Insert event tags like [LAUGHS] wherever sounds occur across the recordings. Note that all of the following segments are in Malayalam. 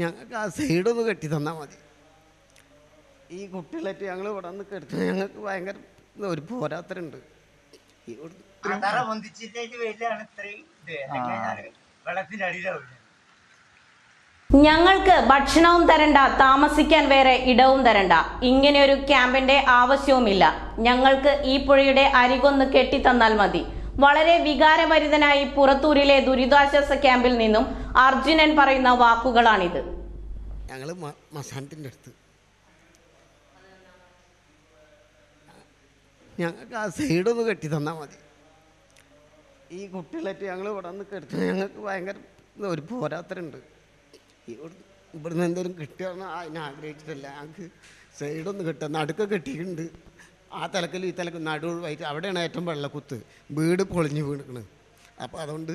ഞങ്ങൾക്ക് ആ സൈഡൊന്ന് കെട്ടി തന്നാൽ മതി. ഈ കുട്ടികളായിട്ട് ഞങ്ങൾ ഇവിടെ നിന്ന് കെട്ടി ഞങ്ങൾക്ക് ഭയങ്കര ഒരു പോരാത്തരുണ്ട്. ഞങ്ങൾക്ക് ഭക്ഷണവും തരണ്ട താമസിക്കാൻ വേറെ ഇടവും തരണ്ട. ഇങ്ങനെ ഒരു ക്യാമ്പിന്റെ ആവശ്യവുമില്ല. ഞങ്ങൾക്ക് ഈ പുഴയുടെ അരികൊന്ന് കെട്ടിത്തന്നാൽ മതി. വളരെ വികാരഭരിതനായി പുറത്തൂരിലെ ദുരിതാശ്വാസ ക്യാമ്പിൽ നിന്നും അർജുനൻ പറയുന്ന വാക്കുകളാണിത്. ഞങ്ങൾ മസാനത്തിന്റെ അടുത്ത്. ഞങ്ങൾക്ക് ആ സൈഡൊന്ന് കെട്ടി തന്നാൽ മതി. ഈ കുട്ടികളായിട്ട് ഞങ്ങൾ ഇവിടെ നിന്ന് കെടുത്ത് ഞങ്ങൾക്ക് ഭയങ്കര ഒരു പോരാത്തരുണ്ട്. ഇവിടുന്ന് ഇവിടുന്ന് എന്തെങ്കിലും കിട്ടുകയെന്ന് അതിനാഗ്രഹിച്ചിട്ടില്ല ഞങ്ങൾക്ക് സൈഡൊന്ന് കിട്ടുക നടുക്ക് കെട്ടിയിട്ടുണ്ട്. ആ തലക്കൽ ഈ തലക്ക് നടുവായിട്ട് അവിടെയാണ് ഏറ്റവും വെള്ളക്കുത്ത്. വീട് പൊളിഞ്ഞ് വീണിക്കണ്. അപ്പോൾ അതുകൊണ്ട്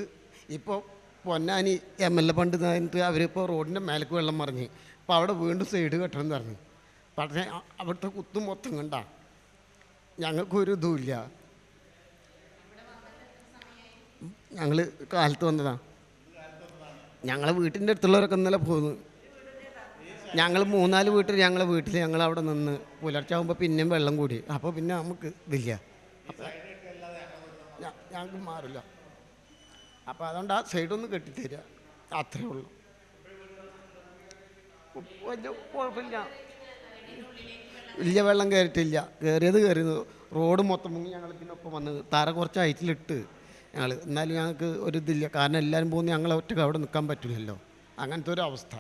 ഇപ്പോൾ Ponnani M L A fund നിന്നിട്ട് അവരിപ്പോൾ റോഡിന്റെ മേലേക്ക് വെള്ളം മറിഞ്ഞ്. അപ്പോൾ അവിടെ വീണ്ടും സൈഡ് കെട്ടണം പറഞ്ഞു. പക്ഷേ അവിടുത്തെ കുത്ത് മൊത്തം കണ്ട. ഞങ്ങൾക്കൊരു ഇതുമില്ല ഞങ്ങൾ കാലത്ത് വന്നതാണ് ഞങ്ങളെ വീട്ടിന്റെ അടുത്തുള്ളവരൊക്കെ ഇന്നലെ പോന്നു. ഞങ്ങൾ മൂന്നാൽ വീട്ടിൽ ഞങ്ങളെ വീട്ടിൽ ഞങ്ങൾ അവിടെ നിന്ന് പുലർച്ചെ ആകുമ്പോൾ പിന്നെയും വെള്ളം കൂടി. അപ്പോൾ പിന്നെ നമുക്ക് ഇതില്ല. ഞങ്ങൾക്ക് മാറില്ല. അപ്പോൾ അതുകൊണ്ട് ആ സൈഡൊന്ന് കെട്ടിത്തരിക അത്രേ ഉള്ളൂ. വലിയ കുഴപ്പമില്ല. വലിയ വെള്ളം കയറിയിട്ടില്ല കയറിയത് കയറിയത് റോഡ് മൊത്തം മുങ്ങി ഞങ്ങൾ പിന്നെ ഒപ്പം വന്ന് തറ കുറച്ച് ഹൈറ്റിലിട്ട് ഞങ്ങൾ എന്നാലും ഞങ്ങൾക്ക് ഒരു ഇതില്ല. കാരണം എല്ലാവരും പോകുന്ന ഞങ്ങളെ ഒറ്റയ്ക്ക് അവിടെ നിൽക്കാൻ പറ്റില്ലല്ലോ അങ്ങനത്തെ ഒരു അവസ്ഥ.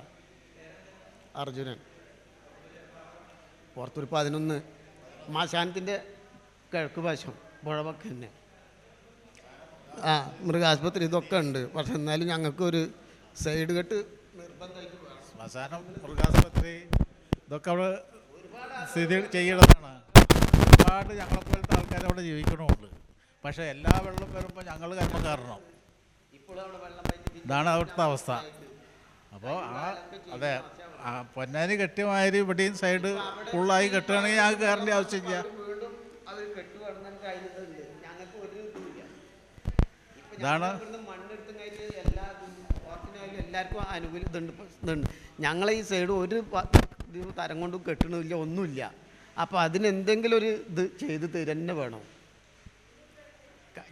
അർജുനൻ. പുറത്തൊരു പതിനൊന്ന്. മാശാനത്തിന്റെ കിഴക്ക് വശം പുഴവൊക്കെ തന്നെ. ആ മൃഗാശുപത്രി ഇതൊക്കെ ഉണ്ട്. പക്ഷെ എന്നാലും ഞങ്ങൾക്കൊരു സൈഡ് കെട്ട് നിർബന്ധമായിട്ട് ശ്മശാനം മൃഗാശുപത്രി ഇതൊക്കെ അവിടെ സ്ഥിതി ചെയ്യണതാണ് ഒരുപാട് ഞങ്ങളെപ്പോലത്തെ ആൾക്കാർ അവിടെ ജീവിക്കണമുണ്ട്. പക്ഷേ എല്ലാ വെള്ളം വരുമ്പോൾ ഞങ്ങൾ കർമ്മ കാരണം ഇതാണ് അവിടുത്തെ അവസ്ഥ. അപ്പോൾ ആ അതെ ആ പൊന്നാനി കെട്ടിയ മാതിരി ഇവിടെയും സൈഡ് ഫുള്ളായി കെട്ടുകയാണെങ്കിൽ ഞങ്ങൾക്ക് കയറേണ്ട ആവശ്യമില്ല. ഇതാണ് എല്ലാവർക്കും ഞങ്ങളെ ഈ സൈഡ് ഒരു തരം കൊണ്ടും കെട്ടണില്ല ഒന്നുമില്ല. അപ്പോൾ അതിനെന്തെങ്കിലും ഒരു ഇത് ചെയ്ത് തരന്നെ വേണം.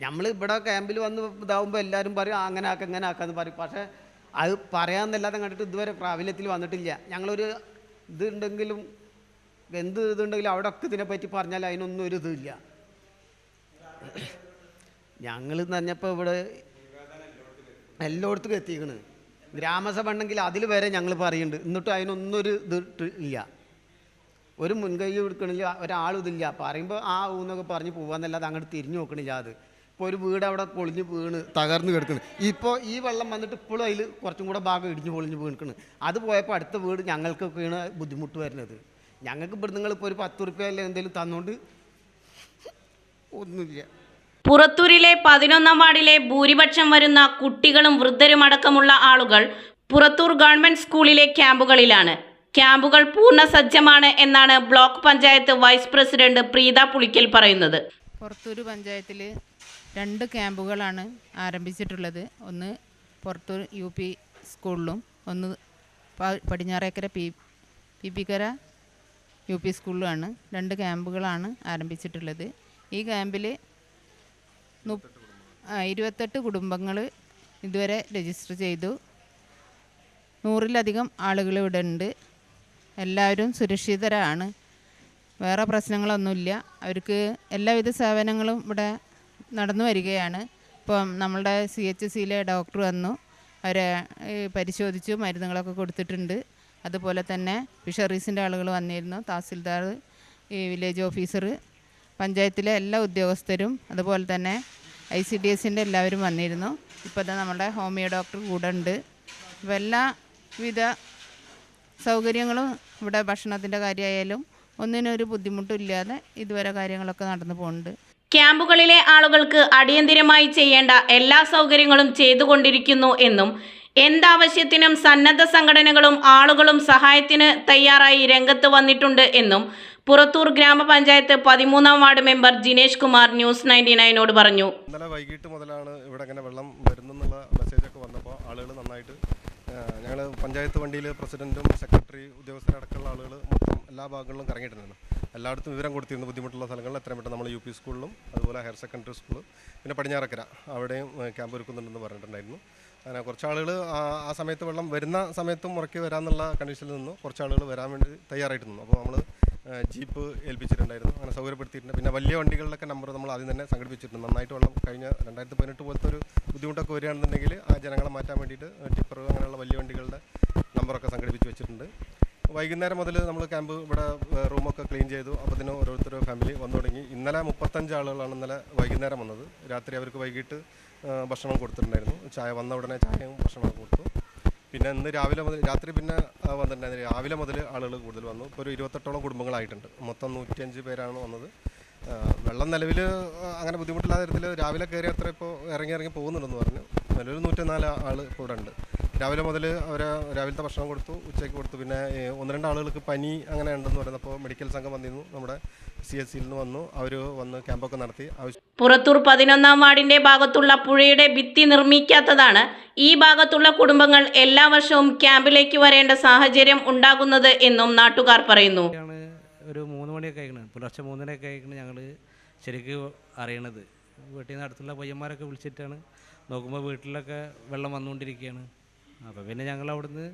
നമ്മൾ ഇവിടെ ക്യാമ്പിൽ വന്ന് ഇതാവുമ്പോൾ എല്ലാവരും പറയും അങ്ങനെ ആക്കാം ഇങ്ങനെ ആക്കാന്ന് പറയും. പക്ഷേ അത് പറയാമെന്നല്ലാതെ കണ്ടിട്ട് ഇതുവരെ പ്രാബല്യത്തിൽ വന്നിട്ടില്ല. ഞങ്ങളൊരു ഇതുണ്ടെങ്കിലും എന്ത് ഇതുണ്ടെങ്കിലും അവിടെ ഒക്കെ ഇതിനെപ്പറ്റി പറഞ്ഞാൽ അതിനൊന്നും ഒരു ഇതില്ല ഞങ്ങൾ പറഞ്ഞപ്പോൾ ഇവിടെ എല്ലായിടത്തും എത്തിക്കണ്. ഗ്രാമസഭ ഉണ്ടെങ്കിൽ അതിൽ വരെ ഞങ്ങൾ പറയുന്നുണ്ട് എന്നിട്ടും അതിനൊന്നും ഒരു ഇത് ഇല്ല. ഒരു മുൻകൈ എടുക്കണില്ല ഒരാളും ഇതില്ല. പറയുമ്പോൾ ആ ഊന്നൊക്കെ പറഞ്ഞ് പോകാമെന്നല്ലാതെ അങ്ങോട്ട് തിരിഞ്ഞു നോക്കണില്ല അത്. ഇപ്പോൾ ഒരു വീട് അവിടെ പൊളിഞ്ഞ് വീണ് തകർന്ന് കിടക്കുന്നു ഇപ്പോൾ ഈ വെള്ളം വന്നിട്ട് ഇപ്പോഴും അതിൽ കുറച്ചും കൂടെ ഭാഗം ഇടിഞ്ഞ് പൊളിഞ്ഞ് വീണിക്കണ്. അത് പോയപ്പോൾ അടുത്ത വീട് ഞങ്ങൾക്കൊക്കെയാണ് ബുദ്ധിമുട്ട് വരുന്നത്. ഞങ്ങൾക്ക് ഇവിടെ നിങ്ങളിപ്പോൾ ഒരു പത്ത് റുപ്യ അല്ലെ എന്തെങ്കിലും തന്നുകൊണ്ട് ഒന്നുമില്ല. പുറത്തൂരിലെ പതിനൊന്നാം വാർഡിലെ ഭൂരിപക്ഷം വരുന്ന കുട്ടികളും വൃദ്ധരുമടക്കമുള്ള ആളുകൾ പുറത്തൂർ ഗവൺമെന്റ് സ്കൂളിലെ ക്യാമ്പുകളിലാണ്. ക്യാമ്പുകൾ പൂർണ സജ്ജമാണ് എന്നാണ് block panchayat vice president Preetha Pulikkal പറയുന്നത്. പുറത്തൂർ പഞ്ചായത്തിൽ രണ്ട് ക്യാമ്പുകളാണ് ആരംഭിച്ചിട്ടുള്ളത്. ഒന്ന് പുറത്തൂർ യു പി സ്കൂളിലും ഒന്ന് പടിഞ്ഞാറേക്കര പി പി പിക്കര യു പി സ്കൂളിലുമാണ്. രണ്ട് ക്യാമ്പുകളാണ് ആരംഭിച്ചിട്ടുള്ളത്. ഈ ക്യാമ്പിൽ ഇരുപത്തെട്ട് കുടുംബങ്ങൾ ഇതുവരെ രജിസ്റ്റർ ചെയ്തു. നൂറിലധികം ആളുകൾ ഇവിടെ ഉണ്ട് എല്ലാവരും സുരക്ഷിതരാണ്. വേറെ പ്രശ്നങ്ങളൊന്നുമില്ല. അവർക്ക് എല്ലാവിധ സേവനങ്ങളും ഇവിടെ നടന്നു വരികയാണ്. ഇപ്പം നമ്മളുടെ സി എച്ച് സിയിലെ ഡോക്ടർ വന്നു. അവരെ പരിശോധിച്ചു മരുന്നുകളൊക്കെ കൊടുത്തിട്ടുണ്ട്. അതുപോലെ തന്നെ ഫിഷറീസിന്റെ ആളുകൾ വന്നിരുന്നു. തഹസിൽദാർ ഈ വില്ലേജ് ഓഫീസർ പഞ്ചായത്തിലെ എല്ലാ ഉദ്യോഗസ്ഥരും അതുപോലെ തന്നെ ഐ സി ഡി എസിന്റെ എല്ലാവരും വന്നിരുന്നു. ഇപ്പോൾ ദാ നമ്മുടെ ഹോമിയോ ഡോക്ടർ കൂടെ ഉണ്ട്. അപ്പോൾ എല്ലാവിധ സൗകര്യങ്ങളും ഇവിടെ ഭക്ഷണത്തിന്റെ കാര്യമായാലും ഒന്നിനൊരു ബുദ്ധിമുട്ടും ഇല്ലാതെ ഇതുവരെ കാര്യങ്ങളൊക്കെ നടന്നു പോകുന്നുണ്ട്. ക്യാമ്പുകളിലെ ആളുകൾക്ക് അടിയന്തിരമായി ചെയ്യേണ്ട എല്ലാ സൗകര്യങ്ങളും ചെയ്തുകൊണ്ടിരിക്കുന്നു എന്നും എന്താവശ്യത്തിനും സന്നദ്ധ സംഘടനകളും ആളുകളും സഹായത്തിന് തയ്യാറായി രംഗത്ത് വന്നിട്ടുണ്ട് എന്നും പുറത്തൂർ ഗ്രാമപഞ്ചായത്ത് പതിമൂന്നാം ward member Jinesh Kumar news ninety നയനോട് പറഞ്ഞു. ഇന്നലെ വൈകിട്ട് മുതലാണ് ഇവിടെ ഇങ്ങനെ വെള്ളം വരുന്നെന്നുള്ള മെസ്സേജൊക്കെ വന്നപ്പോൾ ആളുകൾ നന്നായിട്ട് ഞങ്ങൾ പഞ്ചായത്ത് വണ്ടിയിൽ പ്രസിഡന്റും സെക്രട്ടറി ഉദ്യോഗസ്ഥരടക്കമുള്ള ആളുകൾ മൊത്തം എല്ലാ ഭാഗങ്ങളിലും കറങ്ങിയിട്ടുണ്ടായിരുന്നു എല്ലായിടത്തും വിവരം കൊടുത്തിരുന്നു ബുദ്ധിമുട്ടുള്ള സ്ഥലങ്ങളിൽ എത്രയും പെട്ടെന്ന് നമ്മൾ യു പി സ്കൂളിലും അതുപോലെ ഹയർ സെക്കൻഡറി സ്കൂൾ പിന്നെ പടിഞ്ഞാറക്കര അവിടെയും ക്യാമ്പ് ഒരുക്കുന്നുണ്ടെന്ന് പറഞ്ഞിട്ടുണ്ടായിരുന്നു. അങ്ങനെ കുറച്ച് ആളുകൾ ആ സമയത്ത് വെള്ളം വരുന്ന സമയത്തും മുറയ്ക്ക് വരാമെന്നുള്ള കണ്ടീഷനിൽ നിന്നു കുറച്ച് ആളുകൾ വരാൻ വേണ്ടി തയ്യാറായിട്ട് നിന്നു. അപ്പോൾ നമ്മൾ ജീപ്പ് ഏൽപ്പിച്ചിട്ടുണ്ടായിരുന്നു. അങ്ങനെ സൗകര്യപ്പെടുത്തിയിട്ടുണ്ട്. പിന്നെ വലിയ വണ്ടികളിലൊക്കെ നമ്പർ നമ്മൾ ആദ്യം തന്നെ സംഘടിപ്പിച്ചിട്ടുണ്ട്. നന്നായിട്ട് വെള്ളം കഴിഞ്ഞ രണ്ടായിരത്തി പതിനെട്ട് പോലത്തെ ഒരു ബുദ്ധിമുട്ടൊക്കെ വരികയാണെന്നുണ്ടെങ്കിൽ ആ ജനങ്ങളെ മാറ്റാൻ വേണ്ടിയിട്ട് ടിപ്പർ അങ്ങനെയുള്ള വലിയ വണ്ടികളുടെ നമ്പറൊക്കെ സംഘടിപ്പിച്ച് വെച്ചിട്ടുണ്ട്. വൈകുന്നേരം മുതൽ നമ്മൾ ക്യാമ്പ് ഇവിടെ റൂമൊക്കെ ക്ലീൻ ചെയ്തു. അപ്പത്തിന് ഓരോരുത്തർ ഫാമിലി വന്നു തുടങ്ങി. ഇന്നലെ മുപ്പത്തഞ്ച് ആളുകളാണ് ഇന്നലെ വൈകുന്നേരം വന്നത്. രാത്രി അവർക്ക് വൈകിട്ട് ഭക്ഷണം കൊടുത്തിട്ടുണ്ടായിരുന്നു. ചായ വന്ന ഉടനെ ചായയും ഭക്ഷണവും കൊടുത്തു. പിന്നെ ഇന്ന് രാവിലെ മുതൽ രാത്രി പിന്നെ വന്നിട്ടുണ്ടായിരുന്നു. രാവിലെ മുതൽ ആളുകൾ കൂടുതൽ വന്നു. ഇപ്പോൾ ഒരു ഇരുപത്തെട്ടോളം കുടുംബങ്ങളായിട്ടുണ്ട്. മൊത്തം നൂറ്റിയഞ്ച് പേരാണ് വന്നത്. വെള്ളം നിലവിൽ അങ്ങനെ ബുദ്ധിമുട്ടില്ലാത്ത തരത്തിൽ രാവിലെ കയറി അത്ര ഇപ്പോൾ ഇറങ്ങി ഇറങ്ങി പോകുന്നുണ്ടെന്ന് പറഞ്ഞു. നിലവിൽ നൂറ്റിനാല് ആൾ ഇവിടെ ഉണ്ട് രാവിലെ മുതൽ അവരെ രാവിലത്തെ ഭക്ഷണം കൊടുത്തു ഉച്ചയ്ക്ക് കൊടുത്തു. പിന്നെ ഒന്ന് രണ്ട് ആളുകൾക്ക് പനി അങ്ങനെ ഉണ്ടെന്ന് പറയുന്നപ്പോൾ മെഡിക്കൽ സംഘം വന്നിരുന്നു. നമ്മുടെ സി എസ് സിയിൽ നിന്ന് വന്നു. അവർ വന്ന് ക്യാമ്പൊക്കെ നടത്തി. പുറത്തൂർ പതിനൊന്നാം വാർഡിന്റെ ഭാഗത്തുള്ള പുഴയുടെ ഭിത്തി നിർമ്മിക്കാത്തതാണ് ഈ ഭാഗത്തുള്ള കുടുംബങ്ങൾ എല്ലാ വർഷവും ക്യാമ്പിലേക്ക് വരേണ്ട സാഹചര്യം ഉണ്ടാകുന്നത് എന്നും നാട്ടുകാർ പറയുന്നു. ഒരു മൂന്ന് മണിയൊക്കെ ആയിരിക്കണം പുലർച്ചെ മൂന്നരയൊക്കെ ആയിരിക്കണം ഞങ്ങൾ ശരിക്കും അറിയണത്. വീട്ടിൽ നിന്ന് അടുത്തുള്ള പയ്യന്മാരൊക്കെ വിളിച്ചിട്ടാണ്. നോക്കുമ്പോൾ വീട്ടിലൊക്കെ വെള്ളം വന്നുകൊണ്ടിരിക്കുകയാണ് അപ്പോൾ പിന്നെ ഞങ്ങൾ അവിടുന്ന്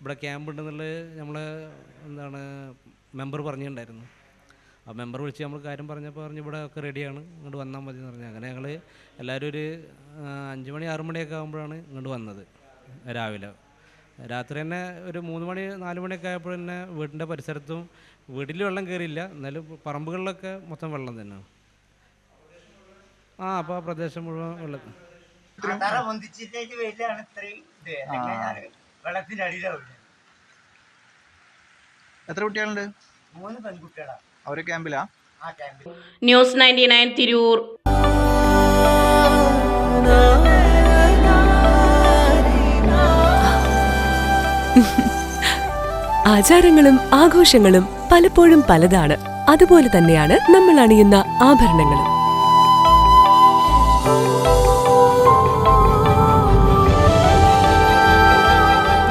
ഇവിടെ ക്യാമ്പ് ഉണ്ടെന്നുള്ളത് നമ്മൾ എന്താണ് മെമ്പർ പറഞ്ഞിട്ടുണ്ടായിരുന്നു. ആ മെമ്പർ വിളിച്ച് നമ്മൾ കാര്യം പറഞ്ഞപ്പോൾ പറഞ്ഞ് ഇവിടെ ഒക്കെ റെഡിയാണ് ഇങ്ങോട്ട് വന്നാൽ മതി എന്ന് പറഞ്ഞു. അങ്ങനെ ഞങ്ങൾ എല്ലാവരും ഒരു അഞ്ച് മണി ആറ് മണിയൊക്കെ ആകുമ്പോഴാണ് ഇങ്ങോട്ട് വന്നത് രാവിലെ. രാത്രി തന്നെ ഒരു മൂന്ന് മണി നാല് മണിയൊക്കെ ആയപ്പോൾ തന്നെ വീടിന്റെ പരിസരത്തും വീട്ടിൽ വെള്ളം കയറിയില്ല എന്നാലും പറമ്പുകളിലൊക്കെ മൊത്തം വെള്ളം തന്നെയാണ്. ആ അപ്പോൾ ആ പ്രദേശം മുഴുവൻ വെള്ളം ആ തറ പൊന്തിച്ചിട്ടേക്ക് വരികയാണ് ഇത്രയും ഇത്. അല്ലെങ്കിൽ ഞാൻ വെള്ളത്തിന്റെ അടിയിലാവില്ല എത്ര കുട്ടികളുണ്ട്? മൂന്ന് പെൺകുട്ടികളാണ് അവർ ക്യാമ്പിലാ? ആ ക്യാമ്പിൽ. News ninety nine Tirur. [LAUGHS] ആചാരങ്ങളും ആഘോഷങ്ങളും പലപ്പോഴും പലതാണ്. അതുപോലെ തന്നെയാണ് നമ്മൾ അണിയുന്ന ആഭരണങ്ങളും.